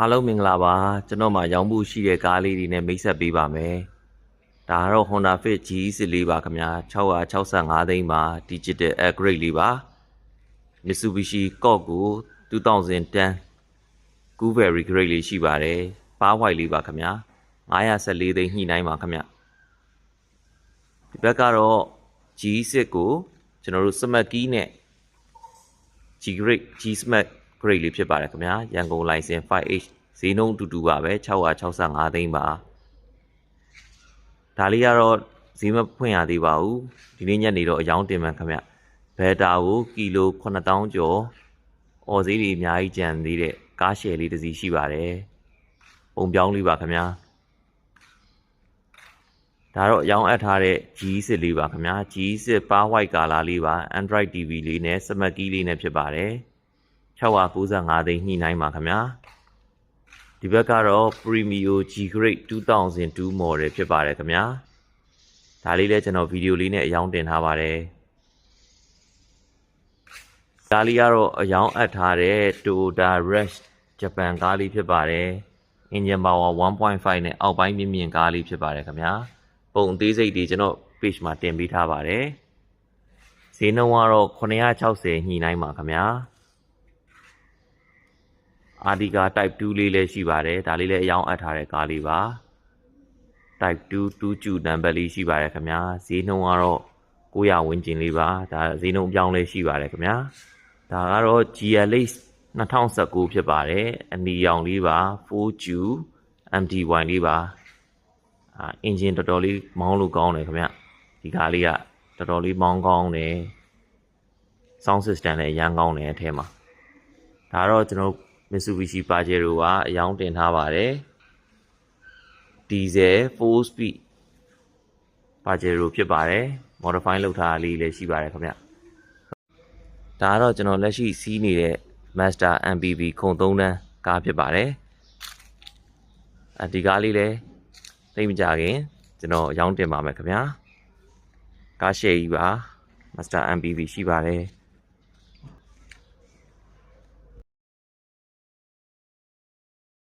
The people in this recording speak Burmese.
အားလုံးမင်္ဂလာပါကျွန်တော်မှရောင်းဖို့ရှိတဲ့ကားလေးတွေနဲ့မိတ်ဆက်ပေးပါမယ်ဒါကတော့ Honda Fit GE လေးပါခင်ဗျာ665သိန်းပါ Digital Upgrade လေးပါ Mitsubishi Colt ကို2010 Coupe Very Great လေးရှိပါတယ်ပါး white လေးပါခင်ဗျာ914သိန်းညှိနှိုင်းပါခင်ဗျဒီဘက်ကတော့ G6 ကိုကျွန်တော်တို့ Smart Key နဲ့ G grade G smart grade လေးဖြစ်ပါတယ်ခင်ဗျာရန်ကုန် license 5H ဈေးနှုန်းအတူတူပါပဲ665သိန်းပါဒါလေးကတော့ဈေးမဖွင့်ရသေးပါဘူးဒီနေ့ညနေတော့အယောင်းတင်မှန်ခင်ဗျဘယ်တာကိုကီလို9000ကျော်အော်ဈေးတွေအများကြီးကျန်သေးတဲ့ကားရှယ်လေးတစ်စီးရှိပါတယ်ပုံပြောင်းလေးပါခင်ဗျာဒါတော့အယောင်းအပ်ထားတဲ့ G6 လေးပါခင်ဗျာ G6 ပါ white color လေးပါ Android TV လေးနဲ့ Smart Key လေးနဲ့ဖြစ်ပါတယ် 695သိန်းညှိနှိုင်းပါခင်ဗျာဒီဘက်ကတော့ Premio G Grade 2002 model ဖြစ်ပါတယ်ခင်ဗျာဒါလေးလည်းကျွန်တော်ဗီဒီယိုလေးနဲ့အယောင်းတင်ထားပါတယ်ဒါလေးကတော့အယောင်းအပ်ထားတဲ့ Toyota Rush ဂျပန်ကားလေးဖြစ်ပါတယ် engine power 1.5နဲ့အောက်ပိုင်းမြင့်မြင့်ကားလေးဖြစ်ပါတယ်ခင်ဗျာပုံအသေးစိတ်တွေကျွန်တော် page မှာတင်ပေးထားပါတယ်ဈေးနှုန်းကတော့960ညှိနှိုင်းပါခင်ဗျာ အာဒီကာ type 2လေးလည်းရှိပါတယ်ဒါလေးလည်းအယောင်းအပ်ထားတဲ့ကားလေးပါ type 2 2ကျူနံပါတ်လေးရှိပါတယ်ခင်ဗျာဈေးနှုန်းကတော့900ဝန်းကျင်လေးပါဒါဈေးနှုန်းအပြောင်းလဲရှိပါတယ်ခင်ဗျာဒါကတော့ GLX 2019ဖြစ်ပါတယ်အနီရောင်လေးပါ 4Q MT1 လေးပါအာအင်ဂျင်တော်တော်လေးမောင်းလို့ကောင်းတယ်ခင်ဗျဒီကားလေးကတော်တော်လေးမောင်းကောင်းတယ် sound system လည်းအရန်ကောင်းတယ်အထဲမှာဒါတော့ကျွန်တော် Mitsubishi Pajero ကအယောင်းတင်ထားပါတယ်ဒီဇယ်4 speed Pajero ဖြစ်ပါတယ် modify လုပ်ထားတာလေးလည်းရှိပါတယ်ခင်ဗျဒါကတော့ကျွန်တော်လက်ရှိစီးနေတဲ့ Master MPV ခုံ3တန်းကားဖြစ်ပါတယ်အဲဒီကားလေးလည်းသိမကြခင်ကျွန်တော်အယောင်းတင်ပါမယ်ခင်ဗျာကားရှယ်ကြီးပါ Master MPV ရှိပါတယ်